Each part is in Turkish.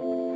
thank you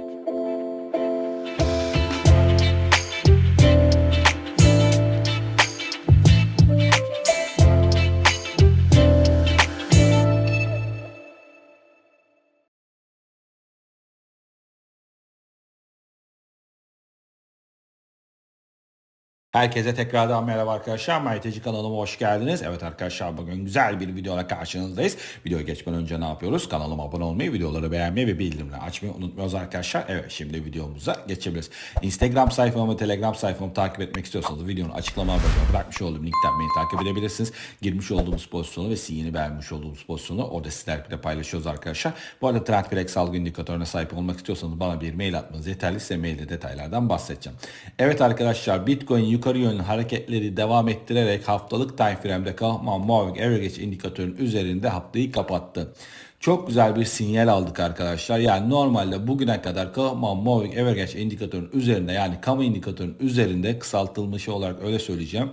Herkese tekrardan merhaba arkadaşlar. MyTeci kanalıma hoş geldiniz. Evet arkadaşlar bugün güzel bir videoyla karşınızdayız. Videoya geçmeden önce ne yapıyoruz? Kanalıma abone olmayı, videoları beğenmeyi ve bildirimleri açmayı unutmuyoruz arkadaşlar. Evet şimdi videomuza geçebiliriz. Instagram sayfamı ve Telegram sayfamı takip etmek istiyorsanız videonun açıklama bölümüne bırakmış olduğum linkten beni takip edebilirsiniz. Girmiş olduğumuz pozisyonu ve sinyini beğenmiş olduğumuz pozisyonu orada sizlerle paylaşıyoruz arkadaşlar. Bu arada Trendflex algı indikatörüne sahip olmak istiyorsanız bana bir mail atmanız yeterli. Size mailde detaylardan bahsedeceğim. Evet arkadaşlar Bitcoin yukarı yönlü hareketleri devam ettirerek haftalık time frame'de Kaufman Moving Average indikatörün üzerinde haftayı kapattı. Çok güzel bir sinyal aldık arkadaşlar. Yani normalde bugüne kadar Kaufman Moving Average indikatörün üzerinde yani kamu indikatörün üzerinde kısaltılmış olarak öyle söyleyeceğim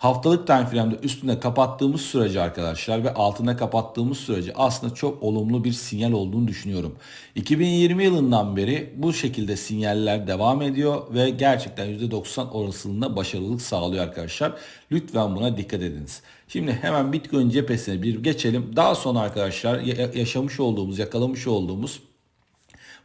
haftalık time frame'de üstünde kapattığımız sürece arkadaşlar ve altında kapattığımız sürece aslında çok olumlu bir sinyal olduğunu düşünüyorum. 2020 yılından beri bu şekilde sinyaller devam ediyor ve gerçekten %90 olasılığında başarılılık sağlıyor arkadaşlar. Lütfen buna dikkat ediniz. Şimdi hemen Bitcoin cephesine bir geçelim. Daha sonra arkadaşlar yaşamış olduğumuz, yakalamış olduğumuz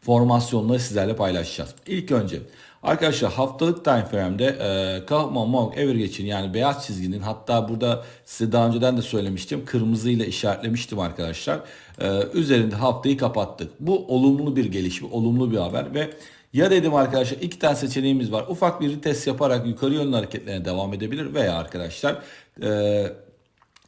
formasyonları sizlerle paylaşacağız. İlk önce Arkadaşlar haftalık time frame'de e, Kaufman Monk Average'in yani beyaz çizginin hatta burada size daha önceden de söylemiştim. Kırmızı ile işaretlemiştim arkadaşlar. E, üzerinde haftayı kapattık. Bu olumlu bir gelişme, olumlu bir haber ve ya dedim arkadaşlar iki tane seçeneğimiz var. Ufak bir test yaparak yukarı yönlü hareketlerine devam edebilir veya arkadaşlar e,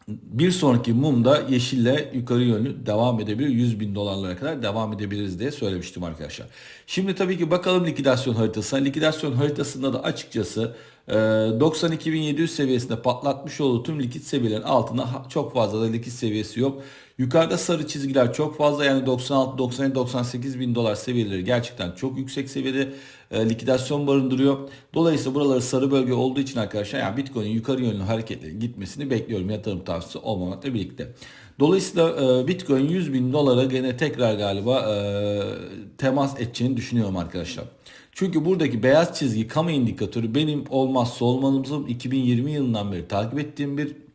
bir sonraki mumda yeşille yukarı yönlü devam edebilir. 100 bin dolarlara kadar devam edebiliriz diye söylemiştim arkadaşlar. Şimdi tabii ki bakalım likidasyon haritasına. Likidasyon haritasında da açıkçası 92.700 seviyesinde patlatmış olduğu tüm likit seviyelerin altında çok fazla da likit seviyesi yok. Yukarıda sarı çizgiler çok fazla yani 96, 97, 98 bin dolar seviyeleri gerçekten çok yüksek seviyede e, likidasyon barındırıyor. Dolayısıyla buraları sarı bölge olduğu için arkadaşlar yani Bitcoin'in yukarı yönlü hareketleri gitmesini bekliyorum yatırım tavsiyesi olmamakla birlikte. Dolayısıyla e, Bitcoin 100 bin dolara gene tekrar galiba e, temas edeceğini düşünüyorum arkadaşlar. Çünkü buradaki beyaz çizgi kamu indikatörü benim olmazsa olmazım 2020 yılından beri takip ettiğim bir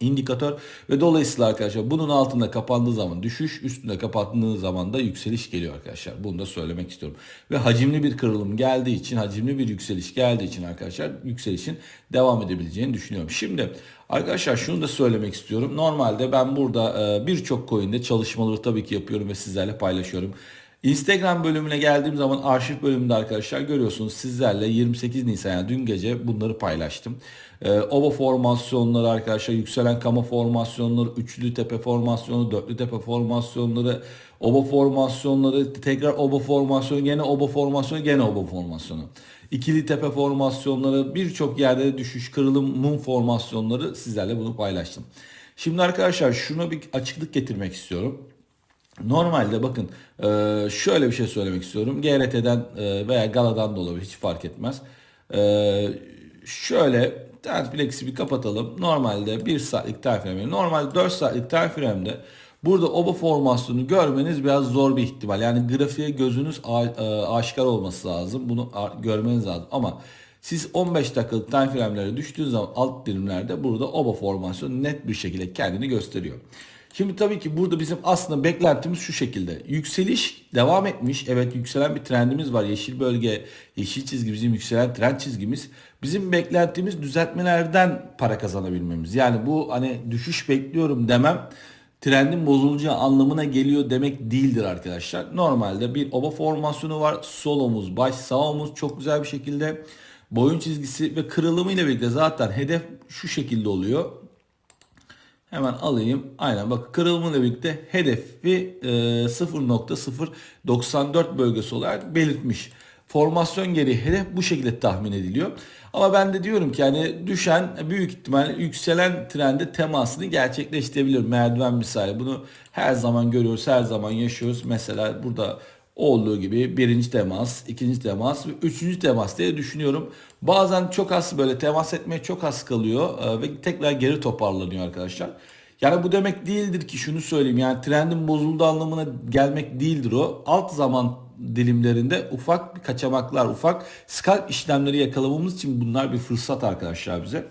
indikatör ve dolayısıyla arkadaşlar bunun altında kapandığı zaman düşüş üstünde kapattığı zaman da yükseliş geliyor arkadaşlar. Bunu da söylemek istiyorum. Ve hacimli bir kırılım geldiği için hacimli bir yükseliş geldiği için arkadaşlar yükselişin devam edebileceğini düşünüyorum. Şimdi arkadaşlar şunu da söylemek istiyorum. Normalde ben burada birçok coin'de çalışmaları tabii ki yapıyorum ve sizlerle paylaşıyorum. Instagram bölümüne geldiğim zaman arşiv bölümünde arkadaşlar görüyorsunuz sizlerle 28 Nisan yani dün gece bunları paylaştım. Ee, ova formasyonları arkadaşlar yükselen kama formasyonları, üçlü tepe formasyonu, dörtlü tepe formasyonları, oba formasyonları, tekrar oba formasyonu, gene oba formasyonu, gene oba formasyonu. İkili tepe formasyonları, birçok yerde düşüş, kırılım, mum formasyonları sizlerle bunu paylaştım. Şimdi arkadaşlar şuna bir açıklık getirmek istiyorum. Normalde bakın e, şöyle bir şey söylemek istiyorum. GRT'den e, veya Gala'dan da olabilir hiç fark etmez. E, şöyle Netflix'i bir kapatalım. Normalde 1 saatlik time frame, normalde 4 saatlik time frame'de burada oba formasyonu görmeniz biraz zor bir ihtimal. Yani grafiğe gözünüz aşikar olması lazım. Bunu görmeniz lazım. Ama siz 15 dakikalık time frame'lere düştüğünüz zaman alt dilimlerde burada oba formasyonu net bir şekilde kendini gösteriyor. Şimdi tabii ki burada bizim aslında beklentimiz şu şekilde. Yükseliş devam etmiş. Evet yükselen bir trendimiz var. Yeşil bölge, yeşil çizgi bizim yükselen trend çizgimiz. Bizim beklentimiz düzeltmelerden para kazanabilmemiz. Yani bu hani düşüş bekliyorum demem trendin bozulacağı anlamına geliyor demek değildir arkadaşlar. Normalde bir oba formasyonu var. Sol omuz, baş, sağ omuz çok güzel bir şekilde boyun çizgisi ve kırılımı ile birlikte zaten hedef şu şekilde oluyor. Hemen alayım. Aynen bak kırılımıyla birlikte hedefi e, 0.094 bölgesi olarak belirtmiş. Formasyon gereği hedef bu şekilde tahmin ediliyor. Ama ben de diyorum ki yani düşen büyük ihtimal yükselen trende temasını gerçekleştirebilir. Merdiven misali bunu her zaman görüyoruz, her zaman yaşıyoruz. Mesela burada olduğu gibi birinci temas, ikinci temas ve üçüncü temas diye düşünüyorum. Bazen çok az böyle temas etmeye çok az kalıyor e, ve tekrar geri toparlanıyor arkadaşlar. Yani bu demek değildir ki şunu söyleyeyim yani trendin bozulduğu anlamına gelmek değildir o. Alt zaman dilimlerinde ufak bir kaçamaklar, ufak scalp işlemleri yakalamamız için bunlar bir fırsat arkadaşlar bize.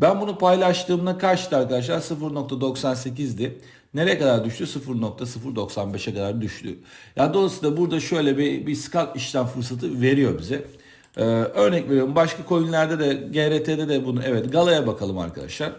Ben bunu paylaştığımda kaçtı arkadaşlar? 0.98'di. Nereye kadar düştü? 0.095'e kadar düştü. Yani dolayısıyla burada şöyle bir, bir scalp işlem fırsatı veriyor bize. Ee, örnek veriyorum başka coinlerde de GRT'de de bunu evet Gala'ya bakalım arkadaşlar.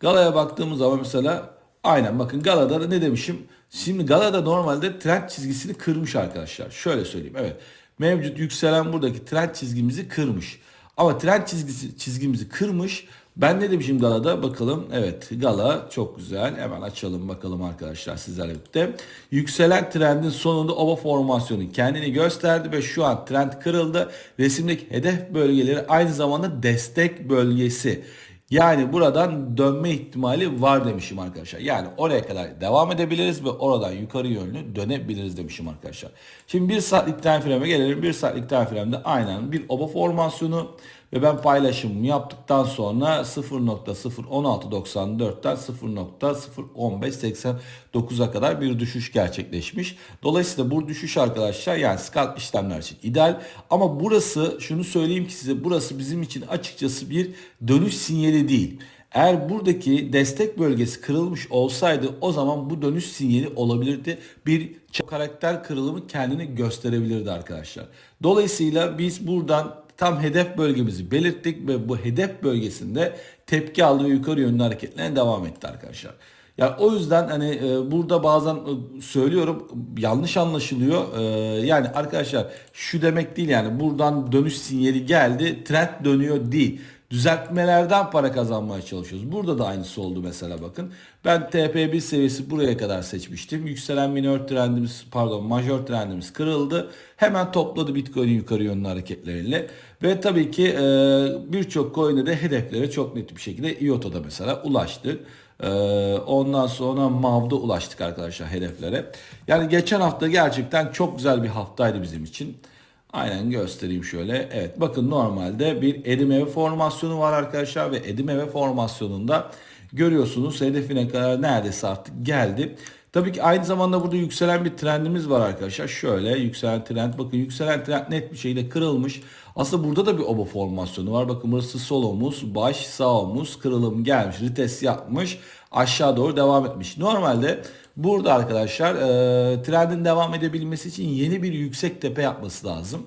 Gala'ya baktığımız zaman mesela aynen bakın Gala'da da ne demişim? Şimdi Gala'da normalde trend çizgisini kırmış arkadaşlar. Şöyle söyleyeyim evet. Mevcut yükselen buradaki trend çizgimizi kırmış. Ama trend çizgisi çizgimizi kırmış. Ben ne demişim Gala'da? Bakalım. Evet Gala çok güzel. Hemen açalım bakalım arkadaşlar sizlerle birlikte. Yükselen trendin sonunda ova formasyonu kendini gösterdi ve şu an trend kırıldı. Resimdeki hedef bölgeleri aynı zamanda destek bölgesi. Yani buradan dönme ihtimali var demişim arkadaşlar. Yani oraya kadar devam edebiliriz ve oradan yukarı yönlü dönebiliriz demişim arkadaşlar. Şimdi bir saatlik time frame'e gelelim. Bir saatlik time frame'de aynen bir oba formasyonu ve ben paylaşımımı yaptıktan sonra 0.01694'ten 0.01589'a kadar bir düşüş gerçekleşmiş. Dolayısıyla bu düşüş arkadaşlar yani scalp işlemler için ideal. Ama burası şunu söyleyeyim ki size burası bizim için açıkçası bir dönüş sinyali değil. Eğer buradaki destek bölgesi kırılmış olsaydı o zaman bu dönüş sinyali olabilirdi. Bir karakter kırılımı kendini gösterebilirdi arkadaşlar. Dolayısıyla biz buradan tam hedef bölgemizi belirttik ve bu hedef bölgesinde tepki aldı ve yukarı yönlü hareketlerine devam etti arkadaşlar. Yani o yüzden hani e, burada bazen e, söylüyorum yanlış anlaşılıyor. E, yani arkadaşlar şu demek değil yani buradan dönüş sinyali geldi trend dönüyor değil düzeltmelerden para kazanmaya çalışıyoruz. Burada da aynısı oldu mesela bakın. Ben TP1 seviyesi buraya kadar seçmiştim. Yükselen minor trendimiz pardon major trendimiz kırıldı. Hemen topladı Bitcoin'in yukarı yönlü hareketleriyle. Ve tabii ki e, birçok coin'de de hedeflere çok net bir şekilde IOTA'da mesela ulaştı. E, ondan sonra MAV'da ulaştık arkadaşlar hedeflere. Yani geçen hafta gerçekten çok güzel bir haftaydı bizim için. Aynen göstereyim şöyle. Evet bakın normalde bir edim formasyonu var arkadaşlar ve edim formasyonunda görüyorsunuz hedefine kadar neredeyse artık geldi. Tabii ki aynı zamanda burada yükselen bir trendimiz var arkadaşlar. Şöyle yükselen trend bakın yükselen trend net bir şekilde kırılmış. Aslında burada da bir oba formasyonu var. Bakın burası sol omuz, baş, sağ omuz kırılım gelmiş. Rites yapmış. Aşağı doğru devam etmiş. Normalde burada arkadaşlar e, trendin devam edebilmesi için yeni bir yüksek tepe yapması lazım.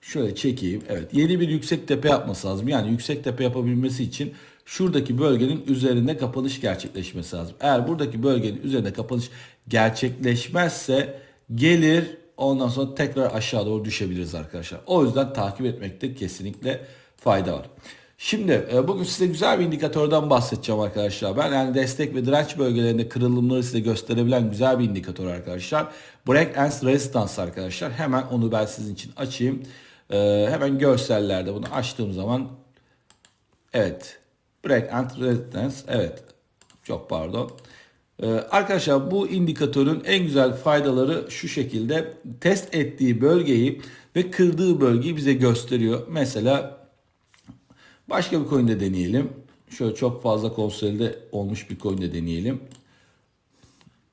Şöyle çekeyim. Evet yeni bir yüksek tepe yapması lazım. Yani yüksek tepe yapabilmesi için şuradaki bölgenin üzerinde kapanış gerçekleşmesi lazım. Eğer buradaki bölgenin üzerinde kapanış gerçekleşmezse gelir ondan sonra tekrar aşağı doğru düşebiliriz arkadaşlar. O yüzden takip etmekte kesinlikle fayda var. Şimdi e, bugün size güzel bir indikatörden bahsedeceğim arkadaşlar. Ben yani destek ve direnç bölgelerinde kırılımları size gösterebilen güzel bir indikatör arkadaşlar. Break and Resistance arkadaşlar. Hemen onu ben sizin için açayım. Ee, hemen görsellerde bunu açtığım zaman evet break and resistance evet çok pardon. Ee, arkadaşlar bu indikatörün en güzel faydaları şu şekilde test ettiği bölgeyi ve kırdığı bölgeyi bize gösteriyor. Mesela başka bir coin'de deneyelim. Şöyle çok fazla konsolide olmuş bir coin'de deneyelim.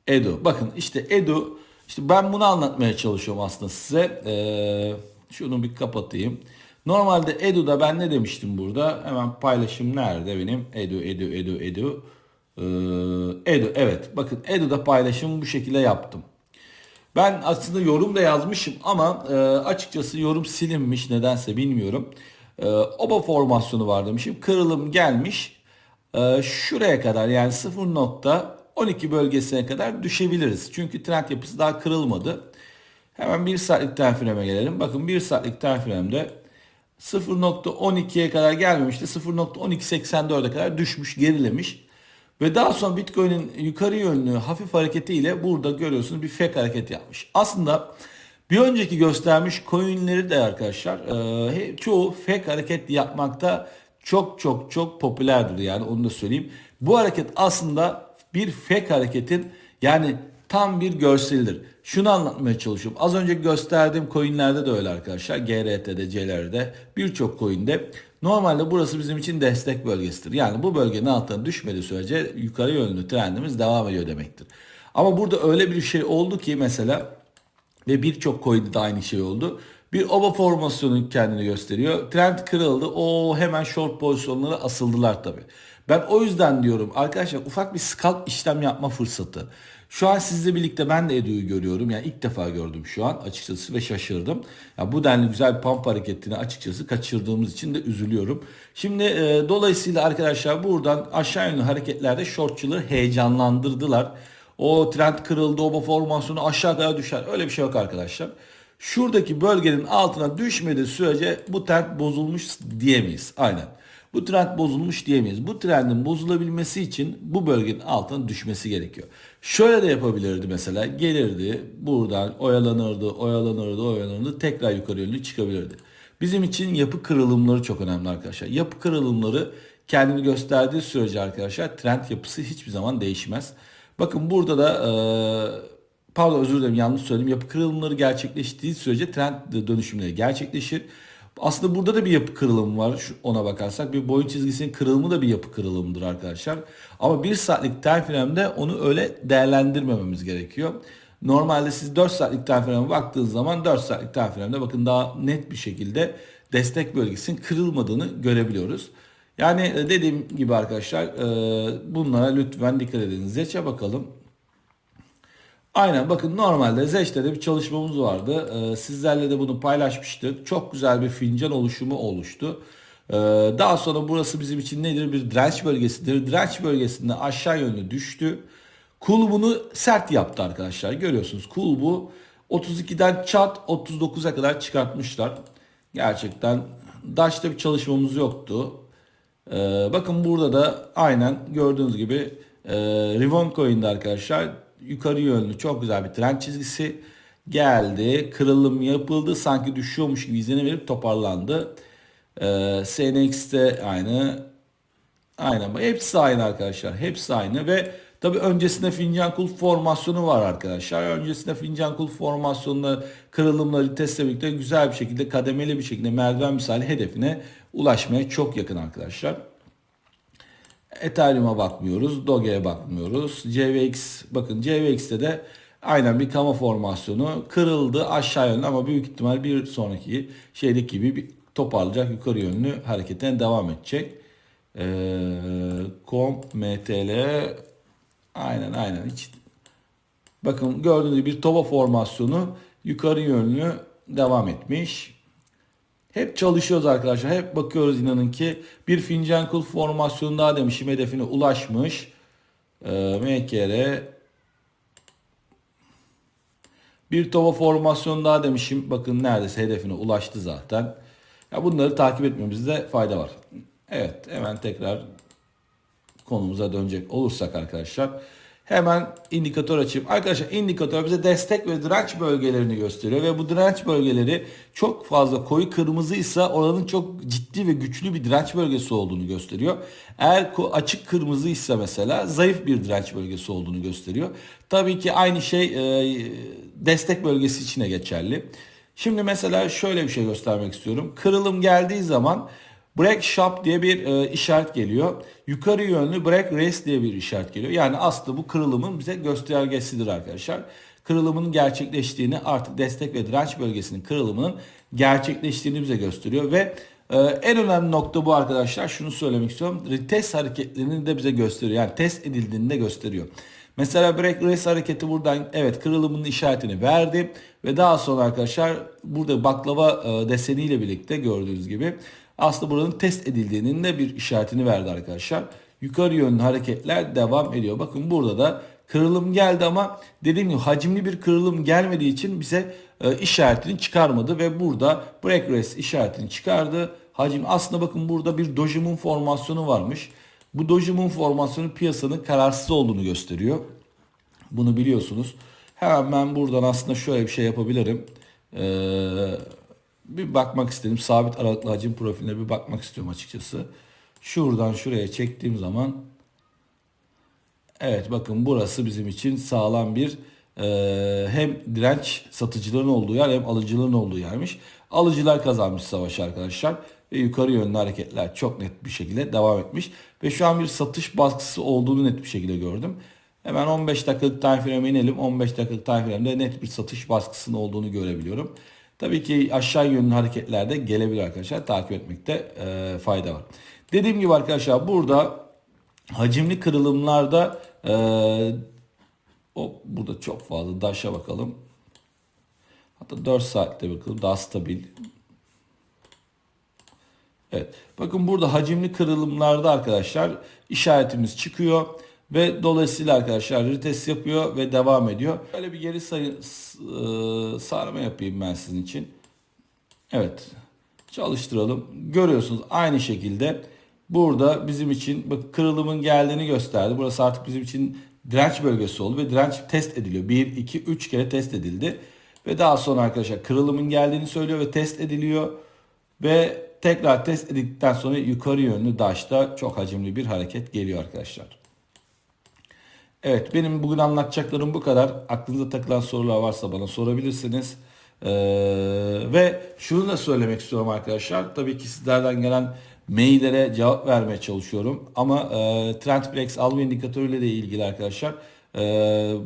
Edu. Bakın işte Edu işte ben bunu anlatmaya çalışıyorum aslında size. Eee şunu bir kapatayım. Normalde Edu'da ben ne demiştim burada? Hemen paylaşım nerede benim? Edu, Edu, Edu, Edu. Ee, Edu, evet. Bakın Edu'da paylaşımı bu şekilde yaptım. Ben aslında yorum da yazmışım ama e, açıkçası yorum silinmiş nedense bilmiyorum. E, oba formasyonu var demişim. Kırılım gelmiş. E, şuraya kadar yani 0.12 bölgesine kadar düşebiliriz. Çünkü trend yapısı daha kırılmadı. Hemen 1 saatlik time frame'e gelelim. Bakın 1 saatlik time frame'de 0.12'ye kadar gelmemişti. 0.1284'e kadar düşmüş, gerilemiş. Ve daha sonra Bitcoin'in yukarı yönlü hafif hareketiyle burada görüyorsunuz bir fake hareket yapmış. Aslında bir önceki göstermiş coinleri de arkadaşlar e, çoğu fake hareket yapmakta çok çok çok popülerdir yani onu da söyleyeyim. Bu hareket aslında bir fake hareketin yani tam bir görseldir. Şunu anlatmaya çalışıyorum. Az önce gösterdiğim coinlerde de öyle arkadaşlar. GRT'de, CLR'de birçok coinde normalde burası bizim için destek bölgesidir. Yani bu bölgenin altına düşmediği sürece yukarı yönlü trendimiz devam ediyor demektir. Ama burada öyle bir şey oldu ki mesela ve birçok coin'de de aynı şey oldu. Bir oba formasyonu kendini gösteriyor. Trend kırıldı. O hemen short pozisyonlara asıldılar tabii. Ben o yüzden diyorum arkadaşlar ufak bir scalp işlem yapma fırsatı. Şu an sizle birlikte ben de Edu'yu görüyorum. Yani ilk defa gördüm şu an açıkçası ve şaşırdım. Ya bu denli güzel bir pump hareketini açıkçası kaçırdığımız için de üzülüyorum. Şimdi e, dolayısıyla arkadaşlar buradan aşağı yönlü hareketlerde shortçıları heyecanlandırdılar. O trend kırıldı, o formasyonu aşağı kadar düşer. Öyle bir şey yok arkadaşlar. Şuradaki bölgenin altına düşmediği sürece bu trend bozulmuş diyemeyiz. Aynen. Bu trend bozulmuş diyemeyiz. Bu trendin bozulabilmesi için bu bölgenin altına düşmesi gerekiyor. Şöyle de yapabilirdi mesela. Gelirdi buradan oyalanırdı, oyalanırdı, oyalanırdı. Tekrar yukarı yönlü çıkabilirdi. Bizim için yapı kırılımları çok önemli arkadaşlar. Yapı kırılımları kendini gösterdiği sürece arkadaşlar trend yapısı hiçbir zaman değişmez. Bakın burada da e, pardon özür dilerim yanlış söyledim. Yapı kırılımları gerçekleştiği sürece trend dönüşümleri gerçekleşir. Aslında burada da bir yapı kırılımı var şu ona bakarsak. Bir boyun çizgisinin kırılımı da bir yapı kırılımıdır arkadaşlar. Ama bir saatlik time frame'de onu öyle değerlendirmememiz gerekiyor. Normalde siz 4 saatlik time frame'e baktığınız zaman 4 saatlik time frame'de bakın daha net bir şekilde destek bölgesinin kırılmadığını görebiliyoruz. Yani dediğim gibi arkadaşlar bunlara lütfen dikkat edin. Zeç'e bakalım. Aynen bakın normalde Zeç'te de bir çalışmamız vardı. Ee, sizlerle de bunu paylaşmıştık. Çok güzel bir fincan oluşumu oluştu. Ee, daha sonra burası bizim için nedir? Bir direnç bölgesidir. Direnç bölgesinde aşağı yönlü düştü. Kulbunu sert yaptı arkadaşlar. Görüyorsunuz kulbu 32'den çat 39'a kadar çıkartmışlar. Gerçekten Daş'ta bir çalışmamız yoktu. Ee, bakın burada da aynen gördüğünüz gibi e, Rivon Coin'de arkadaşlar yukarı yönlü çok güzel bir trend çizgisi geldi. Kırılım yapıldı. Sanki düşüyormuş gibi izlenim verip toparlandı. Ee, SNX'te aynı. Aynen. Hepsi aynı arkadaşlar. Hepsi aynı ve tabi öncesinde fincan kul formasyonu var arkadaşlar. Öncesinde fincan kul formasyonunda kırılımları testle birlikte güzel bir şekilde kademeli bir şekilde merdiven misali hedefine ulaşmaya çok yakın arkadaşlar. Ethereum'a bakmıyoruz. Doge'ye bakmıyoruz. CVX bakın CVX'te de aynen bir kama formasyonu kırıldı aşağı yönlü ama büyük ihtimal bir sonraki şeydeki gibi bir toparlayacak yukarı yönlü hareketine devam edecek. Ee, com MTL aynen aynen hiç bakın gördüğünüz gibi bir toba formasyonu yukarı yönlü devam etmiş. Hep çalışıyoruz arkadaşlar. Hep bakıyoruz inanın ki bir fincan kul formasyonu daha demişim hedefine ulaşmış. Ee, MKR bir tova formasyon daha demişim. Bakın neredeyse hedefine ulaştı zaten. Ya bunları takip etmemizde fayda var. Evet hemen tekrar konumuza dönecek olursak arkadaşlar. Hemen indikatör açayım. Arkadaşlar indikatör bize destek ve direnç bölgelerini gösteriyor ve bu direnç bölgeleri çok fazla koyu kırmızı ise oranın çok ciddi ve güçlü bir direnç bölgesi olduğunu gösteriyor. Eğer açık kırmızı ise mesela zayıf bir direnç bölgesi olduğunu gösteriyor. Tabii ki aynı şey e, destek bölgesi içine geçerli. Şimdi mesela şöyle bir şey göstermek istiyorum. Kırılım geldiği zaman Break Shop diye bir e, işaret geliyor. Yukarı yönlü Break Race diye bir işaret geliyor. Yani aslında bu kırılımın bize göstergesidir arkadaşlar. Kırılımın gerçekleştiğini artık destek ve direnç bölgesinin kırılımının gerçekleştiğini bize gösteriyor ve ee, en önemli nokta bu arkadaşlar. Şunu söylemek istiyorum. Test hareketlerini de bize gösteriyor. Yani test edildiğini de gösteriyor. Mesela break race hareketi buradan evet kırılımının işaretini verdi. Ve daha sonra arkadaşlar burada baklava e, deseniyle birlikte gördüğünüz gibi aslında buranın test edildiğinin de bir işaretini verdi arkadaşlar. Yukarı yönlü hareketler devam ediyor. Bakın burada da kırılım geldi ama dediğim gibi hacimli bir kırılım gelmediği için bize e, işaretini çıkarmadı ve burada break race işaretini çıkardı. Hacim aslında bakın burada bir dojimun formasyonu varmış. Bu dojimun formasyonu piyasanın kararsız olduğunu gösteriyor. Bunu biliyorsunuz. Hemen ben buradan aslında şöyle bir şey yapabilirim. Ee, bir bakmak istedim. Sabit aralıklı hacim profiline bir bakmak istiyorum açıkçası. Şuradan şuraya çektiğim zaman Evet bakın burası bizim için sağlam bir Ee, hem direnç satıcıların olduğu yer hem alıcıların olduğu yermiş. Alıcılar kazanmış savaşı arkadaşlar. Ve yukarı yönlü hareketler çok net bir şekilde devam etmiş. Ve şu an bir satış baskısı olduğunu net bir şekilde gördüm. Hemen 15 dakikalık time frame'e inelim. 15 dakikalık time frame'de net bir satış baskısının olduğunu görebiliyorum. Tabii ki aşağı yönlü hareketlerde gelebilir arkadaşlar. Takip etmekte e, fayda var. Dediğim gibi arkadaşlar burada hacimli kırılımlarda e, o burada çok fazla daşa bakalım. Hatta 4 saatte bakalım daha stabil. Evet. Bakın burada hacimli kırılımlarda arkadaşlar işaretimiz çıkıyor. Ve dolayısıyla arkadaşlar retest yapıyor ve devam ediyor. Böyle bir geri sayı, e, sarma yapayım ben sizin için. Evet. Çalıştıralım. Görüyorsunuz aynı şekilde burada bizim için bak kırılımın geldiğini gösterdi. Burası artık bizim için direnç bölgesi oldu ve direnç test ediliyor. 1, 2, 3 kere test edildi. Ve daha sonra arkadaşlar kırılımın geldiğini söylüyor ve test ediliyor. Ve tekrar test edildikten sonra yukarı yönlü daşta çok hacimli bir hareket geliyor arkadaşlar. Evet benim bugün anlatacaklarım bu kadar. Aklınıza takılan sorular varsa bana sorabilirsiniz. Ee, ve şunu da söylemek istiyorum arkadaşlar. Tabii ki sizlerden gelen maillere cevap vermeye çalışıyorum. Ama e, Trendplex alma indikatörüyle de ilgili arkadaşlar e,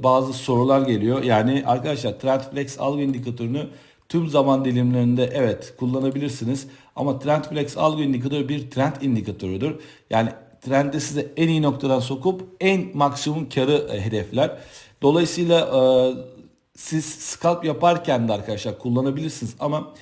bazı sorular geliyor. Yani arkadaşlar Trendplex algı indikatörünü tüm zaman dilimlerinde evet kullanabilirsiniz. Ama Trendplex algı indikatörü bir trend indikatörüdür. Yani trende size en iyi noktadan sokup en maksimum karı e, hedefler. Dolayısıyla e, siz scalp yaparken de arkadaşlar kullanabilirsiniz ama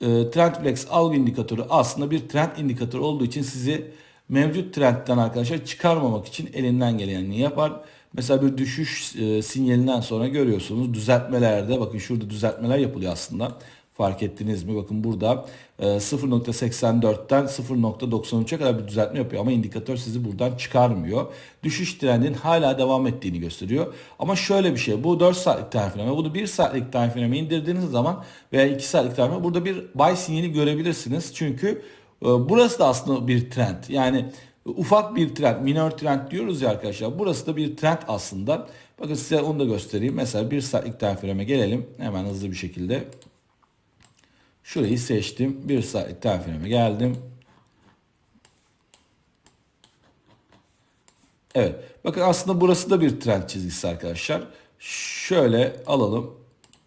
e, Trendflex algı indikatörü aslında bir trend indikatörü olduğu için sizi mevcut trendten arkadaşlar çıkarmamak için elinden gelenini yapar. Mesela bir düşüş sinyalinden sonra görüyorsunuz düzeltmelerde bakın şurada düzeltmeler yapılıyor aslında. Fark ettiniz mi? Bakın burada 0.84'ten e, 0.93'e kadar bir düzeltme yapıyor ama indikatör sizi buradan çıkarmıyor. Düşüş trendinin hala devam ettiğini gösteriyor. Ama şöyle bir şey bu 4 saatlik time frame bunu 1 saatlik time frame indirdiğiniz zaman veya 2 saatlik time frame burada bir buy sinyali görebilirsiniz. Çünkü e, burası da aslında bir trend. Yani ufak bir trend, minor trend diyoruz ya arkadaşlar. Burası da bir trend aslında. Bakın size onu da göstereyim. Mesela 1 saatlik time frame'e gelelim. Hemen hızlı bir şekilde. Şurayı seçtim. Bir saatlik time geldim. Evet. Bakın aslında burası da bir trend çizgisi arkadaşlar. Şöyle alalım.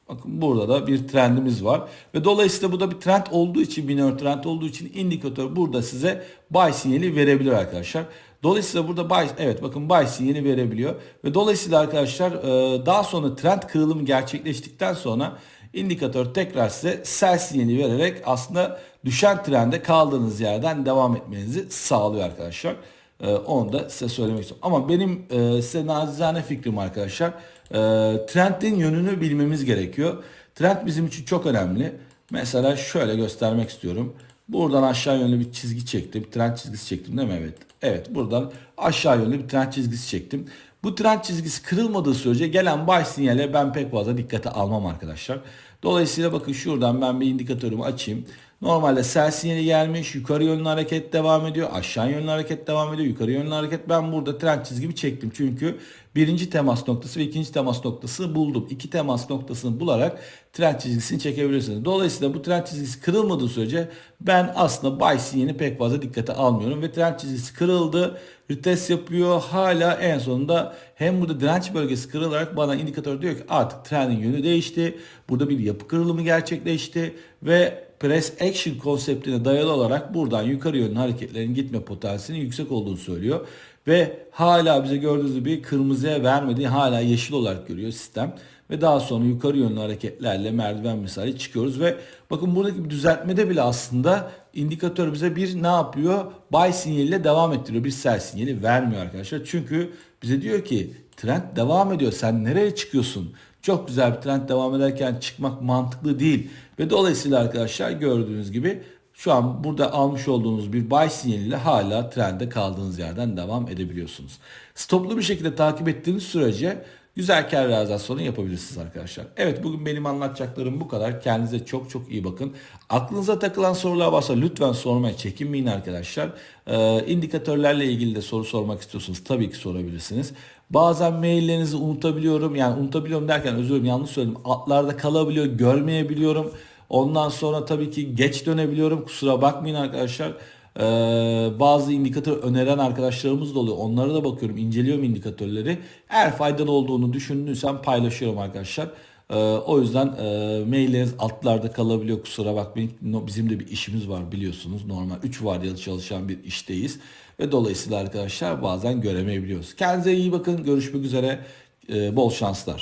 Bakın burada da bir trendimiz var. Ve dolayısıyla bu da bir trend olduğu için, minor trend olduğu için indikatör burada size buy sinyali verebilir arkadaşlar. Dolayısıyla burada buy, evet bakın buy sinyali verebiliyor. Ve dolayısıyla arkadaşlar daha sonra trend kırılımı gerçekleştikten sonra indikatör tekrar size sell sinyali vererek aslında düşen trende kaldığınız yerden devam etmenizi sağlıyor arkadaşlar. Ee, onu da size söylemek istiyorum. Ama benim e, size nazizane fikrim arkadaşlar. E, trendin yönünü bilmemiz gerekiyor. Trend bizim için çok önemli. Mesela şöyle göstermek istiyorum. Buradan aşağı yönlü bir çizgi çektim. Trend çizgisi çektim değil mi? Evet. Evet buradan aşağı yönlü bir trend çizgisi çektim. Bu trend çizgisi kırılmadığı sürece gelen buy sinyale ben pek fazla dikkate almam arkadaşlar. Dolayısıyla bakın şuradan ben bir indikatörümü açayım. Normalde sell sinyali gelmiş. Yukarı yönlü hareket devam ediyor. Aşağı yönlü hareket devam ediyor. Yukarı yönlü hareket. Ben burada trend çizgimi çektim. Çünkü birinci temas noktası ve ikinci temas noktası buldum. İki temas noktasını bularak trend çizgisini çekebilirsiniz. Dolayısıyla bu trend çizgisi kırılmadığı sürece ben aslında buy sinyalini pek fazla dikkate almıyorum. Ve trend çizgisi kırıldı. Retest yapıyor. Hala en sonunda hem burada direnç bölgesi kırılarak bana indikatör diyor ki artık trendin yönü değişti. Burada bir yapı kırılımı gerçekleşti ve press action konseptine dayalı olarak buradan yukarı yönlü hareketlerin gitme potansiyelinin yüksek olduğunu söylüyor. Ve hala bize gördüğünüz gibi kırmızıya vermediği hala yeşil olarak görüyor sistem. Ve daha sonra yukarı yönlü hareketlerle merdiven misali çıkıyoruz ve bakın buradaki bir düzeltmede bile aslında indikatör bize bir ne yapıyor? Buy sinyaliyle devam ettiriyor. Bir sell sinyali vermiyor arkadaşlar. Çünkü bize diyor ki trend devam ediyor. Sen nereye çıkıyorsun? Çok güzel bir trend devam ederken çıkmak mantıklı değil. Ve dolayısıyla arkadaşlar gördüğünüz gibi şu an burada almış olduğunuz bir buy sinyaliyle hala trende kaldığınız yerden devam edebiliyorsunuz. Stoplu bir şekilde takip ettiğiniz sürece güzel kar realizasyonu yapabilirsiniz arkadaşlar. Evet bugün benim anlatacaklarım bu kadar. Kendinize çok çok iyi bakın. Aklınıza takılan sorular varsa lütfen sormaya çekinmeyin arkadaşlar. Ee, indikatörlerle ilgili de soru sormak istiyorsanız tabii ki sorabilirsiniz. Bazen maillerinizi unutabiliyorum. Yani unutabiliyorum derken özür dilerim yanlış söyledim. Atlarda kalabiliyor, görmeyebiliyorum. Ondan sonra tabii ki geç dönebiliyorum. Kusura bakmayın arkadaşlar. Ee, bazı indikatör öneren arkadaşlarımız da oluyor. Onlara da bakıyorum, inceliyorum indikatörleri. Eğer faydalı olduğunu düşündüysem paylaşıyorum arkadaşlar. Ee, o yüzden e, mailleriniz altlarda kalabiliyor kusura bakmayın. Bizim de bir işimiz var biliyorsunuz. Normal 3 vardiyalı çalışan bir işteyiz. Ve dolayısıyla arkadaşlar bazen göremeyebiliyoruz. Kendinize iyi bakın. Görüşmek üzere. Ee, bol şanslar.